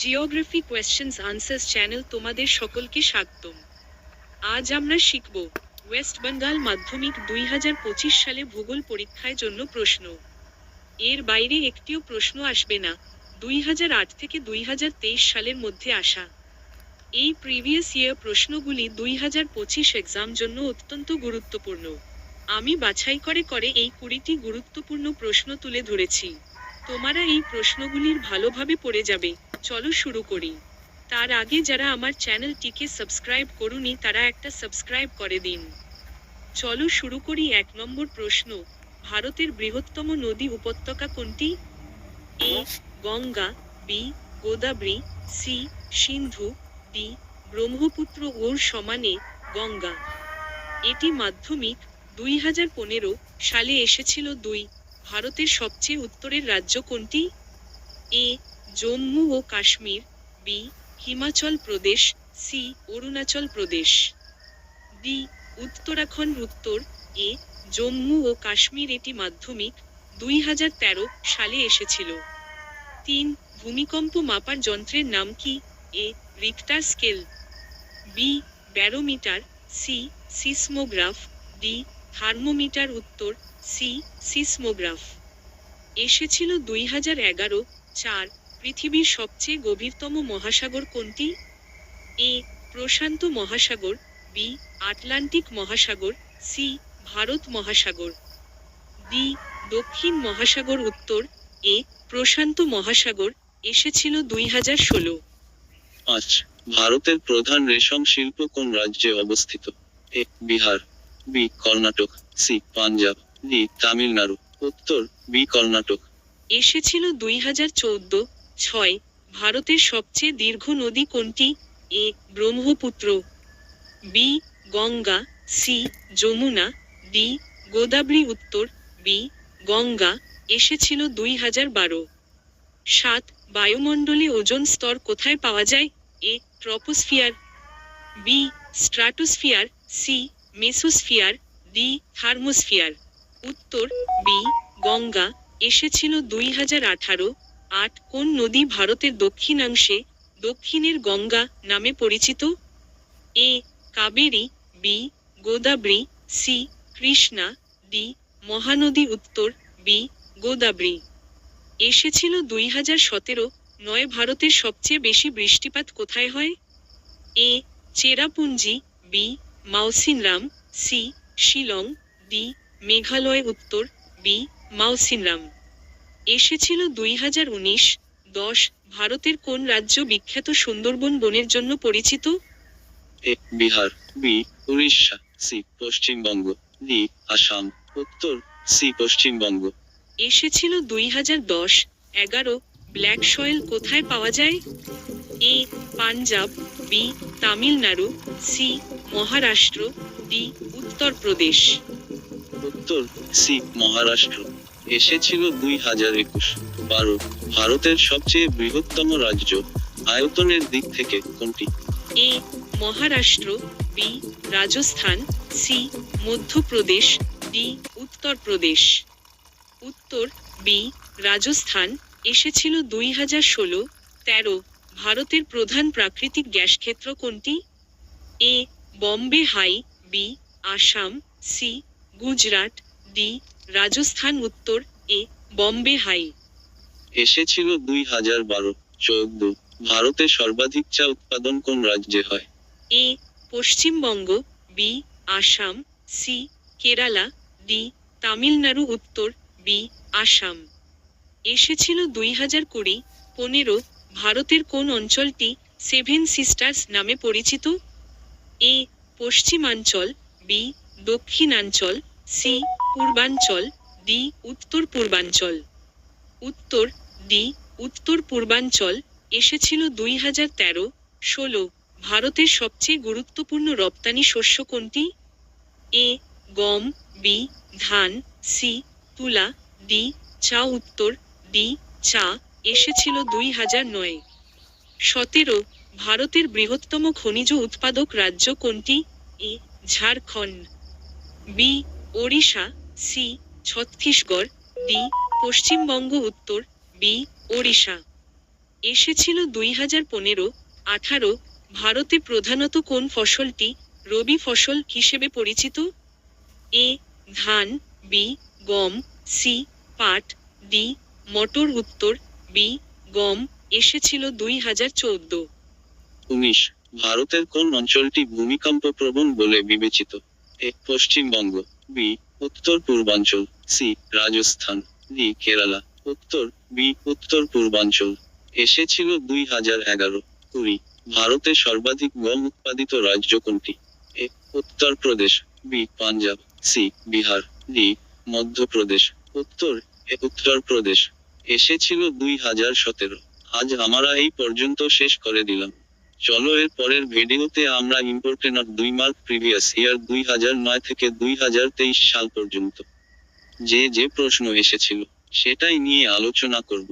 Geography questions answers channel তোমাদের সকলকে স্বাগতম। আজ আমরা শিখব ওয়েস্ট বেঙ্গল মাধ্যমিক দুই হাজার পঁচিশ সালে ভূগোল পরীক্ষায় জন্য প্রশ্ন। এর বাইরে একটিও প্রশ্ন আসবে না, দুই হাজার আট থেকে দুই হাজার তেইশ সালের মধ্যে আসা। এই প্রিভিয়াস ইয়ার প্রশ্নগুলি দুই হাজার পঁচিশ এক্সাম জন্য অত্যন্ত গুরুত্বপূর্ণ। আমি বাছাই করে করে এই কুড়িটি গুরুত্বপূর্ণ প্রশ্ন তুলে ধরেছি। তোমারা এই প্রশ্নগুলির ভালোভাবে পড়ে যাবে। চলো শুরু করি। তার আগে যারা আমার চ্যানেলটিকে সাবস্ক্রাইব করুনি, তারা একটা সাবস্ক্রাইব করে দিন। চলো শুরু করি এক নম্বর প্রশ্ন। ভারতের বৃহত্তম নদী উপত্যকা কোনটি? A, Ganga, B, Godavari, C, Sindhu, D, Brahmaputra ওর সমানে গঙ্গা। এটি মাধ্যমিক দুই হাজার পনেরো সালে এসেছিল দুই। ভারতের সবচেয়ে উত্তরের রাজ্য কোনটি? A Jammu O Kashmir B Himachal Pradesh C Arunachal Pradesh. D Uttarakhand উত্তর এ জম্মু ও কাশ্মীর এটি মাধ্যমিক দুই হাজার তেরো সালে এসেছিল। তিন, ভূমিকম্প মাপার যন্ত্রের নাম কি? A Richter scale B barometer. C seismograph D thermometer উত্তর। সি সিসমোগ্রাফ এসেছিল দুই হাজার এগারো চার পৃথিবীর সবচেয়ে গভীরতম মহাসাগর কোনটি? এ প্রশান্ত মহাসাগর বি আটলান্টিক মহাসাগর সি ভারত মহাসাগর। ডি দক্ষিণ মহাসাগর উত্তর। এ প্রশান্ত মহাসাগর এসেছিল দুই হাজার ষোলো। পাঁচ ভারতের প্রধান রেশম শিল্প কোন রাজ্যে অবস্থিত? A Bihar. B Karnataka. C Punjab. D Tamil Nadu. উত্তর বি কর্ণাটক। এসেছিল দুই হাজার চৌদ্দ। ছয়, ভারতের সবচেয়ে দীর্ঘ নদী কোনটি? A, Brahmaputra, B, Ganga, C, Yamuna, D, Godavari উত্তর, বি, গঙ্গা, এসেছিল দুই হাজার বারো। সাত বায়ুমণ্ডলে ওজন স্তর কোথায় পাওয়া যায়? A, troposphere, B stratosphere C, mesosphere, D, thermosphere. উত্তর, বি, গঙ্গা, এসেছিল দুই হাজার আঠারো। আট কোন নদী ভারতের দক্ষিণাংশে দক্ষিণের গঙ্গা নামে পরিচিত? A, Kaveri, B, Godavari, C, Krishna, D, Mahanadi উত্তর, বি, গোদাবরী। এসেছিল দুই হাজার সতেরো নয় ভারতের সবচেয়ে বেশি বৃষ্টিপাত কোথায় হয়? A, Cherrapunji, B Mawsynram C, Shillong, D, Meghalaya উত্তর, বি মাউসিনরাম এসেছিল দুই হাজার উনিশ দশ ভারতের কোন রাজ্য বিখ্যাত সুন্দরবন বনের জন্য পরিচিত? A Bihar B Orissa C Paschimbanga D Assam উত্তর সি পশ্চিমবঙ্গ। এসেছিল দুই হাজার দশ এগারো ব্ল্যাক সয়েল কোথায় পাওয়া যায়? A Punjab B Tamil Nadu C Maharashtra D Uttar Pradesh. উত্তর সি মহারাষ্ট্র। এসেছিল দুই হাজার একুশ। বারো, ভারতের সবচেয়ে বৃহত্তম রাজ্য আয়তনের দিক থেকে কোনটি? A, Maharashtra, B, Rajasthan, C, Madhya Pradesh, D, Uttar Pradesh. উত্তর, বি, রাজস্থান, এসেছিল দুই হাজার ষোলো, তেরো, ভারতের প্রধান প্রাকৃতিক গ্যাস ক্ষেত্র কোনটি? A, Bombay high, B, Assam, C, Gujarat, D Rajasthan উত্তর এ বম্বে হাই। এসেছিল দুই হাজার বারো চৌদ্দ। ভারতে সর্বাধিক চা উৎপাদন কোন রাজ্যে হয়? A Paschimbanga B Assam C Kerala D Tamil Nadu উত্তর বি আসাম। এসেছিল দুই হাজার কুড়ি পনেরো ভারতের কোন অঞ্চলটি সেভেন সিস্টার্স নামে পরিচিত? এ পশ্চিমাঞ্চল বি দক্ষিণাঞ্চল সি পূর্বাঞ্চল ডি উত্তর পূর্বাঞ্চল। উত্তর ডি উত্তর পূর্বাঞ্চল এসেছিল দুই হাজার তেরো, ষোলো, ভারতের সবচেয়ে গুরুত্বপূর্ণ রপ্তানি শস্য কোনটি? এ, গম, বি, ধান, সি, তুলা, ডি, চা উত্তর, ডি, চা এসেছিল দুই হাজার নয়। সতেরো, ভারতের বৃহত্তম খনিজ উৎপাদক রাজ্য কোনটি? A, Jharkhand. B, Odisha C, Chhattisgarh, D, Paschimbanga উত্তর, বি, ওড়িশা। এসেছিল দুই হাজার পনেরো, আঠারো, ভারতে প্রধানত কোন ফসলটি রবি ফসল হিসেবে পরিচিত? এ, ধান, বি, গম, সি, পাট, ডি, মটর উত্তর, বি, গম। এসেছিল দুই হাজার চোদ্দ। উনিশ, ভারতের কোন অঞ্চলটি ভূমিকম্প প্রবণ বলে বিবেচিত? এ, পশ্চিমবঙ্গ, বি উত্তর পূর্বাঞ্চল সি রাজস্থান ডি কেরালা, উত্তর বি উত্তর পূর্বাঞ্চল। এসেছিল দুই হাজার এগারো, কুড়ি। ভারতে সর্বাধিক গম উৎপাদিত রাজ্য কোনটি? A, Uttar Pradesh B Punjab C Bihar D Madhya Pradesh. উত্তর, এ, উত্তরপ্রদেশ। এসেছিল দুই হাজার সতেরো। আজ আমরা এই পর্যন্ত শেষ করে দিলাম। চলো এর পরের ভিডিওতে আমরা ইম্পোর্টেনার দুই মার্ক প্রিভিয়াস ইয়ার দুই হাজার নয় থেকে দুই হাজার তেইশ সাল পর্যন্ত। যে যে প্রশ্ন এসেছিল, সেটাই নিয়ে আলোচনা করব।